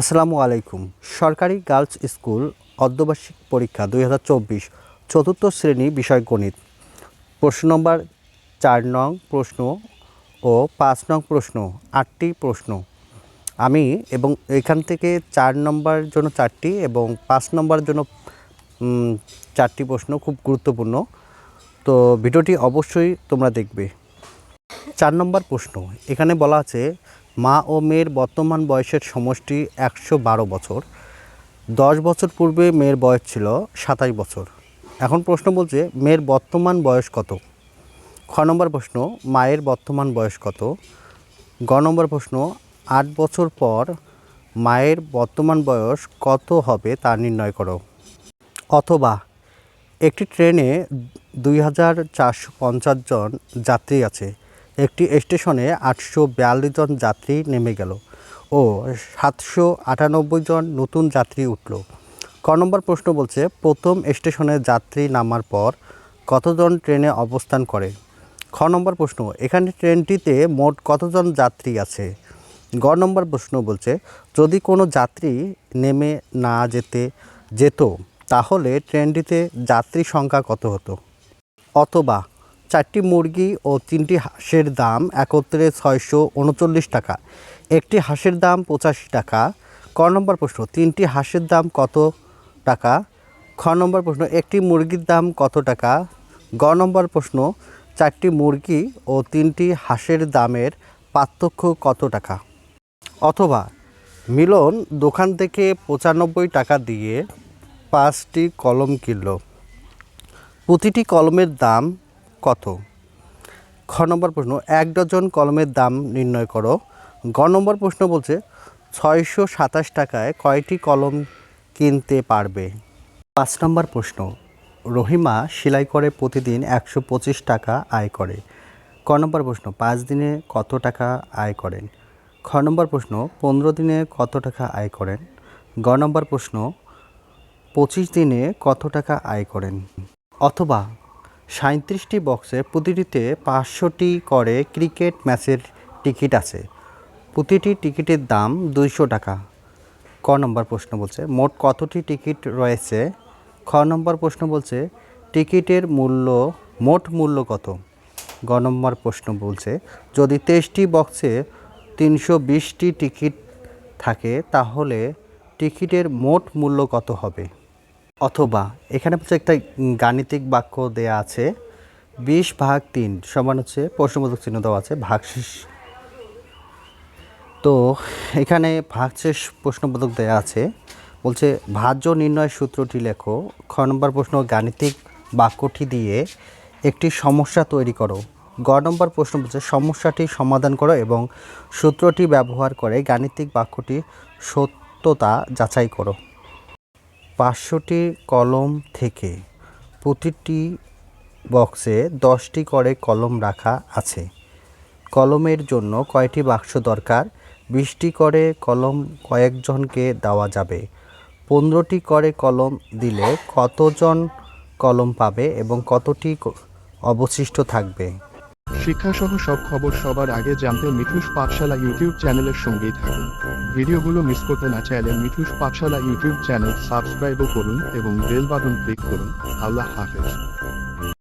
আসসালামু আলাইকুম। সরকারি গার্লস স্কুল অর্ধবার্ষিক পরীক্ষা দুই হাজার চব্বিশ চতুর্থ শ্রেণি বিষয় গণিত। প্রশ্ন নম্বর চার নং প্রশ্ন ও পাঁচ নং প্রশ্ন আটটি প্রশ্ন। আমি এবং এখান থেকে চার নম্বর জন্য চারটি এবং পাঁচ নম্বর জন্য চারটি প্রশ্ন খুব গুরুত্বপূর্ণ। তো ভিডিওটি অবশ্যই তোমরা দেখবে। চার নম্বর প্রশ্ন, এখানে বলা আছে মা ও মেয়ের বর্তমান বয়সের সমষ্টি একশো বারো বছর। দশ বছর পূর্বে মেয়ের বয়স ছিল সাতাশ বছর। এখন প্রশ্ন বলছে, মেয়ের বর্তমান বয়স কত? খ নম্বর প্রশ্ন, মায়ের বর্তমান বয়স কত? গ নম্বর প্রশ্ন, আট বছর পর মায়ের বর্তমান বয়স কত হবে তা নির্ণয় করো। অথবা, একটি ট্রেনে দুই হাজার চারশো পঞ্চাশ জন যাত্রী আছে। একটি স্টেশনে আটশো বিয়াল্লিশ জন যাত্রী নেমে গেল ও সাতশো আটানব্বই জন নতুন যাত্রী উঠল। ক নম্বর প্রশ্ন বলছে, প্রথম স্টেশনে যাত্রী নামার পর কতজন ট্রেনে অবস্থান করে? খ নম্বর প্রশ্ন, এখানে ট্রেনটিতে মোট কতজন যাত্রী আছে? গ নম্বর প্রশ্ন বলছে, যদি কোনো যাত্রী নেমে না যেতে যেত, তাহলে ট্রেনটিতে যাত্রী সংখ্যা কত হতো? অথবা চারটি মুরগি ও তিনটি হাঁসের দাম একত্রে ছয়শো উনচল্লিশ টাকা। একটি হাঁসের দাম পঁচাশি টাকা। ক নম্বর প্রশ্ন, তিনটি হাঁসের দাম কত টাকা? খ নম্বর প্রশ্ন, একটি মুরগির দাম কত টাকা? গ নম্বর প্রশ্ন, চারটি মুরগি ও তিনটি হাঁসের দামের পার্থক্য কত টাকা? অথবা মিলন দোকান থেকে পঁচানব্বই টাকা দিয়ে পাঁচটি কলম কিনল। প্রতিটি কলমের দাম কত? খ নম্বর প্রশ্ন, এক ডজন কলমের দাম নির্ণয় করো। গ নম্বর প্রশ্ন বলছে, ছয়শো সাতাশ টাকায় কয়টি কলম কিনতে পারবে? পাঁচ নম্বর প্রশ্ন, রহিমা সেলাই করে প্রতিদিন একশো পঁচিশ টাকা আয় করে। ক নম্বর প্রশ্ন, পাঁচ দিনে কত টাকা আয় করেন? খ নম্বর প্রশ্ন, পনেরো দিনে কত টাকা আয় করেন? গ নম্বর প্রশ্ন, পঁচিশ দিনে কত টাকা আয় করেন? অথবা সাঁত্রিশটি বক্সে প্রতিটিতে পাঁচশোটি করে ক্রিকেট ম্যাচের টিকিট আছে। প্রতিটি টিকিটের দাম দুইশো টাকা। ক নম্বর প্রশ্ন বলছে, মোট কতটি টিকিট রয়েছে? খ নম্বর প্রশ্ন বলছে, টিকিটের মূল্য, মোট মূল্য কত? গ নম্বর প্রশ্ন বলছে, যদি তেইশটি বক্সে তিনশো বিশটি টিকিট থাকে, তাহলে টিকিটের মোট মূল্য কত হবে? অথবা এখানে হচ্ছে একটা গাণিতিক বাক্য দেয়া আছে, বিশ ভাগ তিন, সমান হচ্ছে প্রশ্নবোধক চিহ্ন দেওয়া আছে ভাগশেষ তো এখানে ভাগশেষ প্রশ্নবোধক দেয়া আছে, বলছে ভাজ্য নির্ণয় সূত্রটি লেখো, খ নম্বর প্রশ্ন গাণিতিক বাক্যটি দিয়ে একটি সমস্যা তৈরি করো। গ নম্বর প্রশ্ন বলছে সমস্যাটি সমাধান করো এবং সূত্রটি ব্যবহার করে গাণিতিক বাক্যটি সত্যতা যাচাই করো। পাঁচশোটি কলম থেকে প্রতিটি বক্সে দশটি করে কলম রাখা আছে। কলমের জন্য কয়টি বাক্স দরকার? বিশটি করে কলম কয়েকজনকে দেওয়া যাবে। পনেরোটি করে কলম দিলে কতজন কলম পাবে এবং কতটি অবশিষ্ট থাকবে? শিক্ষাসহ সব খবর সবার আগে জানতে মিঠুস পাঠশালা ইউটিউব চ্যানেলের সঙ্গেই থাকুন। ভিডিওগুলো মিস করতে না চাইলে মিঠুস পাঠশালা ইউটিউব চ্যানেল সাবস্ক্রাইবও করুন এবং বেল বাটন ক্লিক করুন। আল্লাহ হাফেজ।